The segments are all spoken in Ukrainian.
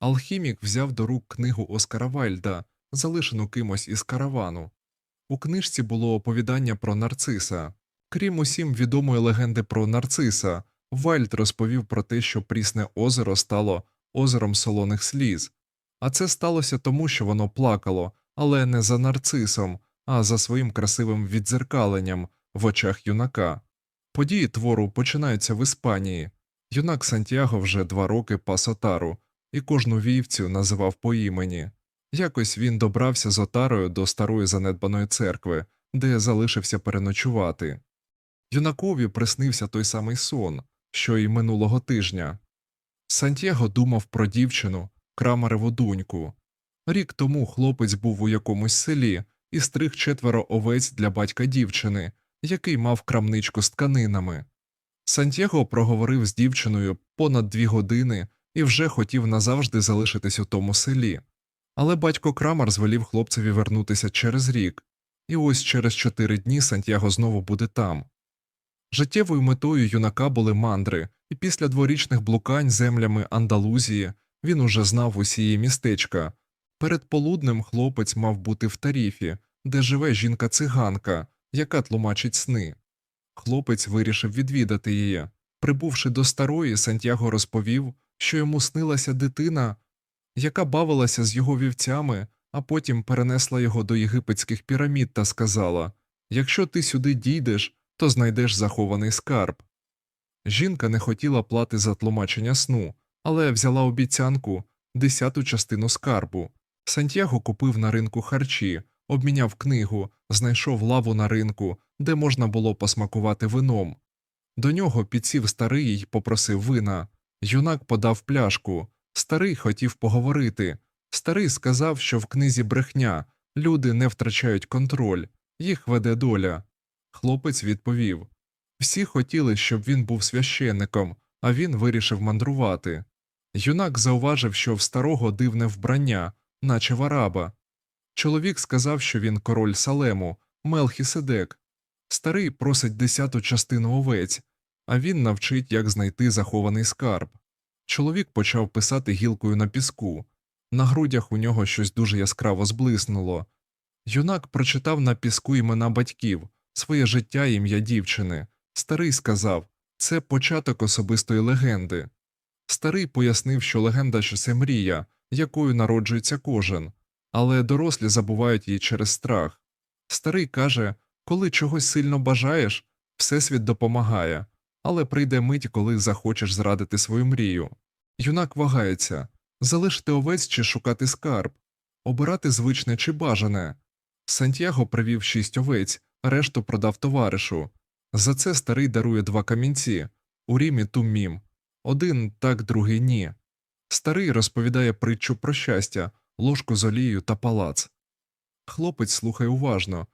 Алхімік взяв до рук книгу Оскара Вальда, залишену кимось із каравану. У книжці було оповідання про нарциса. Крім усім відомої легенди про нарциса, Вальд розповів про те, що прісне озеро стало озером солоних сліз. А це сталося тому, що воно плакало, але не за нарцисом, а за своїм красивим віддзеркаленням в очах юнака. Події твору починаються в Іспанії. Юнак Сантьяго вже два роки пас отару, і кожну вівцю називав по імені. Якось він добрався з отарою до старої занедбаної церкви, де залишився переночувати. Юнакові приснився той самий сон, що й минулого тижня. Сантьяго думав про дівчину, крамареву доньку. Рік тому хлопець був у якомусь селі і стриг четверо овець для батька дівчини, який мав крамничку з тканинами. Сантьяго проговорив з дівчиною понад дві години і вже хотів назавжди залишитись у тому селі. Але батько Крамар звелів хлопцеві вернутися через рік, і ось через чотири дні Сантьяго знову буде там. Життєвою метою юнака були мандри, і після дворічних блукань землями Андалузії він уже знав усі її містечка. Перед полуднем хлопець мав бути в таріфі, де живе жінка-циганка, яка тлумачить сни. Хлопець вирішив відвідати її. Прибувши до старої, Сантьяго розповів, що йому снилася дитина, яка бавилася з його вівцями, а потім перенесла його до єгипетських пірамід та сказала Якщо ти сюди дійдеш, то знайдеш захований скарб. Жінка не хотіла плати за тлумачення сну, але взяла обіцянку десяту частину скарбу. Сантьяго купив на ринку харчі, обміняв книгу, знайшов лаву на ринку, де можна було посмакувати вином. До нього підсів старий й попросив вина. Юнак подав пляшку. Старий хотів поговорити. Старий сказав, що в книзі брехня люди не втрачають контроль, їх веде доля. Хлопець відповів всі хотіли, щоб він був священником, а він вирішив мандрувати. Юнак зауважив, що в старого дивне вбрання, наче в араба. Чоловік сказав, що він король Салему, Мелхіседек. Старий просить десяту частину овець, а він навчить, як знайти захований скарб. Чоловік почав писати гілкою на піску. На грудях у нього щось дуже яскраво зблиснуло. Юнак прочитав на піску імена батьків, своє життя ім'я дівчини. Старий сказав це початок особистої легенди. Старий пояснив, що легенда що це мрія, якою народжується кожен, але дорослі забувають її через страх. Старий каже коли чогось сильно бажаєш, Всесвіт допомагає, але прийде мить, коли захочеш зрадити свою мрію. Юнак вагається залишити овець чи шукати скарб, обирати звичне чи бажане. Сантьяго привів шість овець, решту продав товаришу. За це старий дарує два камінці у Рімі туммім. Один так, другий ні. Старий розповідає притчу про щастя, ложку з олією та палац. Хлопець слухає уважно.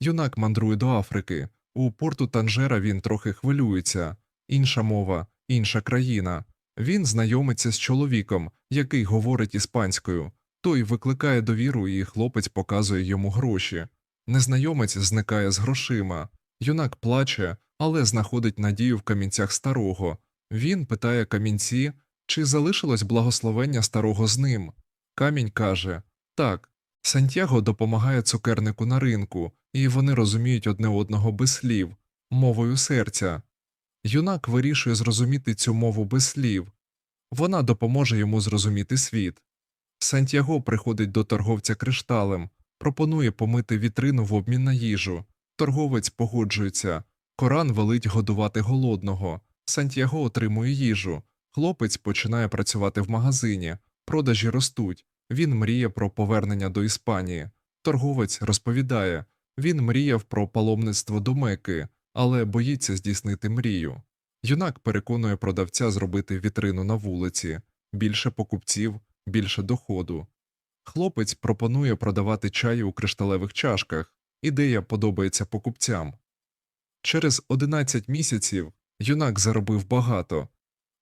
Юнак мандрує до Африки. У порту Танжера він трохи хвилюється. Інша мова, інша країна. Він знайомиться з чоловіком, який говорить іспанською. Той викликає довіру, і хлопець показує йому гроші. Незнайомець зникає з грошима. Юнак плаче, але знаходить надію в камінцях старого. Він питає камінці, чи залишилось благословення старого з ним. Камінь каже так. Сантьяго допомагає цукернику на ринку, і вони розуміють одне одного без слів, мовою серця. Юнак вирішує зрозуміти цю мову без слів. Вона допоможе йому зрозуміти світ. Сантьяго приходить до торговця кришталем, пропонує помити вітрину в обмін на їжу. Торговець погоджується. Коран велить годувати голодного. Сантьяго отримує їжу. Хлопець починає працювати в магазині. Продажі ростуть. Він мріє про повернення до Іспанії. Торговець розповідає він мріяв про паломництво до Мекки, але боїться здійснити мрію. Юнак переконує продавця зробити вітрину на вулиці більше покупців, більше доходу. Хлопець пропонує продавати чай у кришталевих чашках. Ідея подобається покупцям. Через 11 місяців юнак заробив багато,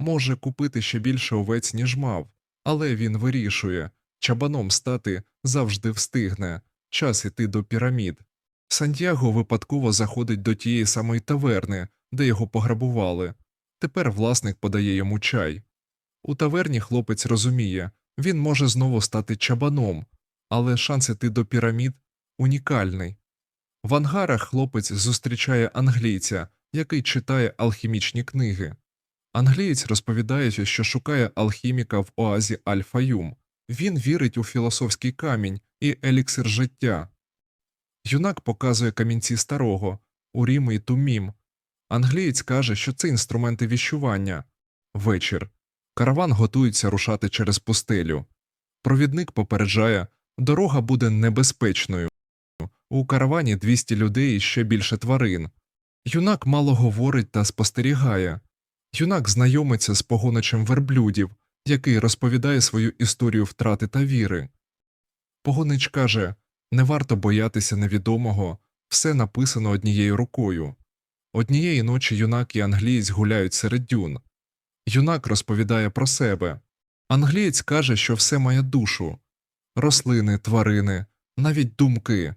може купити ще більше овець, ніж мав, але він вирішує чабаном стати завжди встигне, час іти до пірамід. Сантьяго випадково заходить до тієї самої таверни, де його пограбували. Тепер власник подає йому чай. У таверні хлопець розуміє, він може знову стати чабаном, але шанс іти до пірамід унікальний. В ангарах хлопець зустрічає англійця, який читає алхімічні книги. Англієць розповідає, що шукає алхіміка в оазі Аль-Фаюм. Він вірить у філософський камінь і еліксир життя. Юнак показує камінці старого, Урім і Тумім. Англієць каже, що це інструменти віщування. Вечір. Караван готується рушати через пустелю. Провідник попереджає, дорога буде небезпечною. У каравані 200 людей і ще більше тварин. Юнак мало говорить та спостерігає. Юнак знайомиться з погоничем верблюдів, який розповідає свою історію втрати та віри. Погонич каже не варто боятися невідомого, все написано однією рукою. Однієї ночі юнак і англієць гуляють серед дюн. Юнак розповідає про себе. Англієць каже, що все має душу рослини, тварини, навіть думки.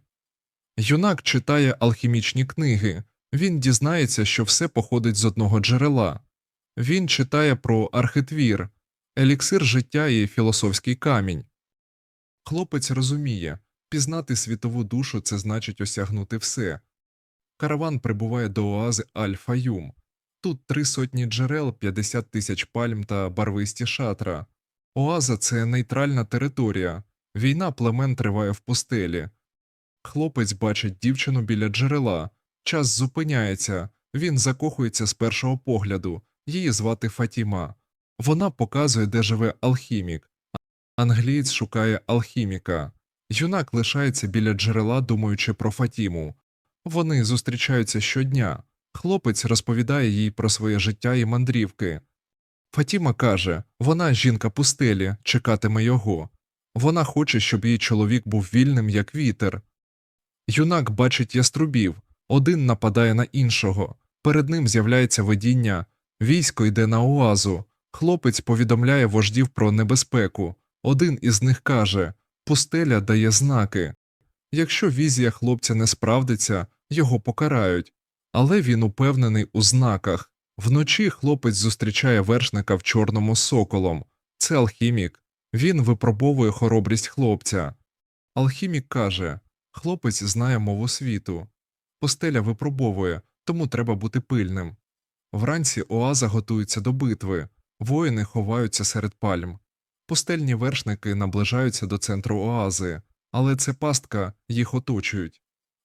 Юнак читає алхімічні книги, він дізнається, що все походить з одного джерела. Він читає про архитвір, еліксир життя і філософський камінь. Хлопець розуміє, пізнати світову душу це значить осягнути все. Караван прибуває до оази Аль-Фаюм. Тут три сотні джерел, 50 тисяч пальм та барвисті шатра. Оаза це нейтральна територія. Війна племен триває в пустелі. Хлопець бачить дівчину біля джерела. Час зупиняється, він закохується з першого погляду. Її звати Фатіма. Вона показує, де живе алхімік. Англієць шукає алхіміка. Юнак лишається біля джерела, думаючи про Фатіму. Вони зустрічаються щодня. Хлопець розповідає їй про своє життя і мандрівки. Фатіма каже вона жінка пустелі, чекатиме його. Вона хоче, щоб її чоловік був вільним, як вітер. Юнак бачить яструбів, один нападає на іншого. Перед ним з'являється видіння, військо йде на оазу. Хлопець повідомляє вождів про небезпеку. Один із них каже Пустеля дає знаки. Якщо візія хлопця не справдиться, його покарають. Але він упевнений у знаках. Вночі хлопець зустрічає вершника в чорному соколом. Це алхімік. Він випробовує хоробрість хлопця. Алхімік каже хлопець знає мову світу. Постеля випробовує, тому треба бути пильним. Вранці оаза готується до битви, воїни ховаються серед пальм. Пустельні вершники наближаються до центру оази, але це пастка їх оточують.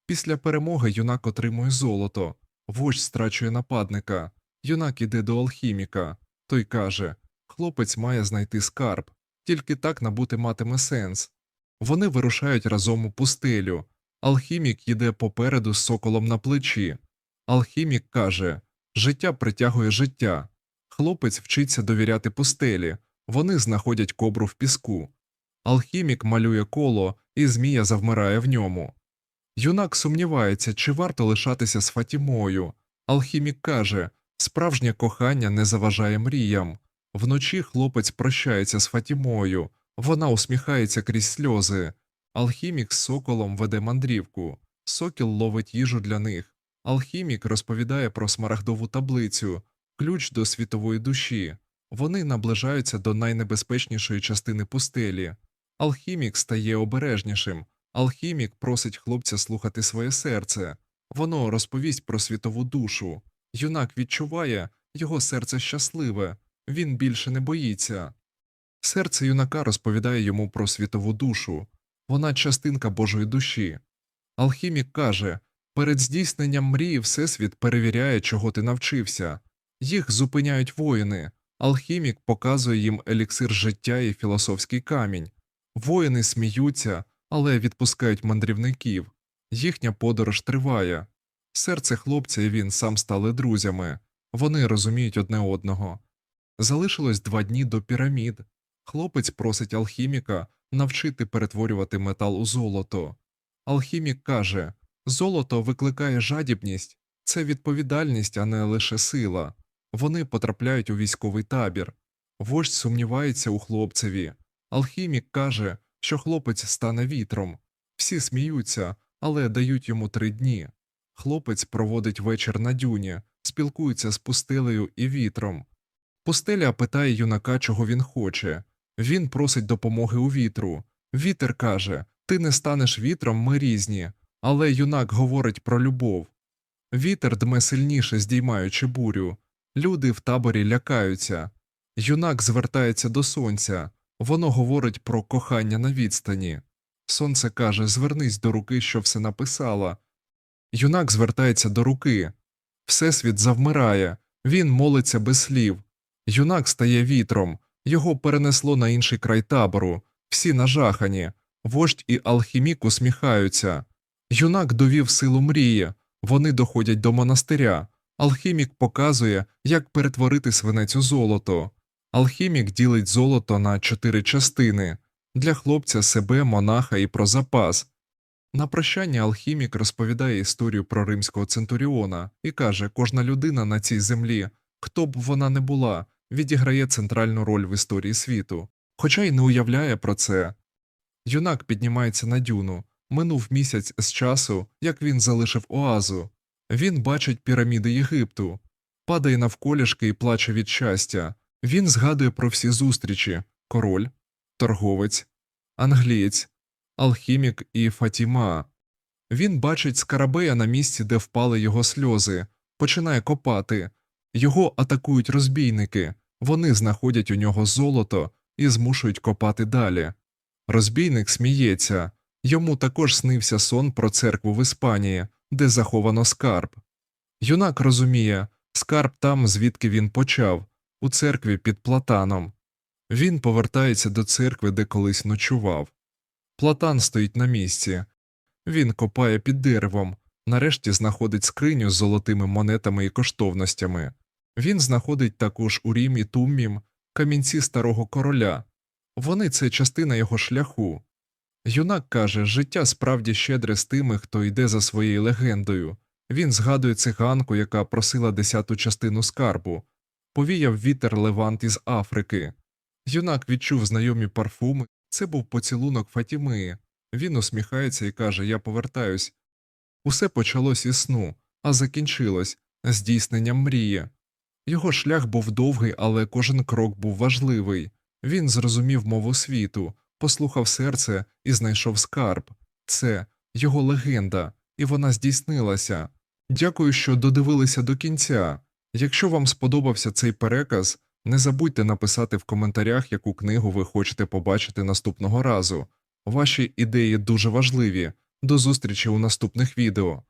Після перемоги юнак отримує золото, вождь страчує нападника, юнак іде до алхіміка. Той каже хлопець має знайти скарб, тільки так набути матиме сенс. Вони вирушають разом у пустелю. Алхімік їде попереду з соколом на плечі. Алхімік каже життя притягує життя. Хлопець вчиться довіряти пустелі, вони знаходять кобру в піску. Алхімік малює коло, і змія завмирає в ньому. Юнак сумнівається, чи варто лишатися з Фатімою. Алхімік каже справжнє кохання не заважає мріям. Вночі хлопець прощається з Фатімою, вона усміхається крізь сльози. Алхімік з соколом веде мандрівку, сокіл ловить їжу для них. Алхімік розповідає про смарагдову таблицю, ключ до світової душі. Вони наближаються до найнебезпечнішої частини пустелі. Алхімік стає обережнішим. Алхімік просить хлопця слухати своє серце. Воно розповість про світову душу. Юнак відчуває, його серце щасливе, він більше не боїться. Серце юнака розповідає йому про світову душу. Вона частинка Божої душі. Алхімік каже перед здійсненням мрії Всесвіт перевіряє, чого ти навчився. Їх зупиняють воїни. Алхімік показує їм еліксир життя і філософський камінь. Воїни сміються, але відпускають мандрівників. Їхня подорож триває. Серце хлопця і він сам стали друзями. Вони розуміють одне одного. Залишилось два дні до пірамід. Хлопець просить алхіміка навчити перетворювати метал у золото. Алхімік каже золото викликає жадібність, це відповідальність, а не лише сила. Вони потрапляють у військовий табір. Вождь сумнівається у хлопцеві. Алхімік каже, що хлопець стане вітром. Всі сміються, але дають йому три дні. Хлопець проводить вечір на дюні, спілкується з пустелею і вітром. Пустеля питає юнака, чого він хоче. Він просить допомоги у вітру. Вітер каже: Ти не станеш вітром, ми різні. Але юнак говорить про любов. Вітер дме сильніше, здіймаючи бурю. Люди в таборі лякаються. Юнак звертається до сонця. Воно говорить про кохання на відстані. Сонце каже: Звернись до руки, що все написала. Юнак звертається до руки. Всесвіт завмирає, він молиться без слів. Юнак стає вітром, його перенесло на інший край табору, всі нажахані, вождь і алхімік усміхаються. Юнак довів силу мрії, вони доходять до монастиря. Алхімік показує, як перетворити свинець у золото. Алхімік ділить золото на чотири частини для хлопця себе, монаха і про запас. На прощання алхімік розповідає історію про римського центуріона і каже, кожна людина на цій землі, хто б вона не була, відіграє центральну роль в історії світу, хоча й не уявляє про це. Юнак піднімається на дюну. Минув місяць з часу, як він залишив оазу. Він бачить піраміди Єгипту, падає навколішки і плаче від щастя. Він згадує про всі зустрічі король, торговець, англієць, алхімік і Фатіма. Він бачить скарабея на місці, де впали його сльози, починає копати. Його атакують розбійники, вони знаходять у нього золото і змушують копати далі. Розбійник сміється. Йому також снився сон про церкву в Іспанії, де заховано скарб. Юнак розуміє, скарб там, звідки він почав, у церкві під платаном. Він повертається до церкви, де колись ночував. Платан стоїть на місці. Він копає під деревом, нарешті знаходить скриню з золотими монетами і коштовностями. Він знаходить також у Рім і Туммім камінці старого короля. Вони це частина його шляху. Юнак каже, життя справді щедре з тими, хто йде за своєю легендою. Він згадує циганку, яка просила десяту частину скарбу, повіяв вітер Левант із Африки. Юнак відчув знайомі парфуми. Це був поцілунок Фатіми. Він усміхається і каже: Я повертаюсь. Усе почалось із сну, а закінчилось здійсненням мрії. Його шлях був довгий, але кожен крок був важливий. Він зрозумів мову світу, послухав серце і знайшов скарб. Це його легенда, і вона здійснилася. Дякую, що додивилися до кінця. Якщо вам сподобався цей переказ, не забудьте написати в коментарях, яку книгу ви хочете побачити наступного разу. Ваші ідеї дуже важливі. До зустрічі у наступних відео.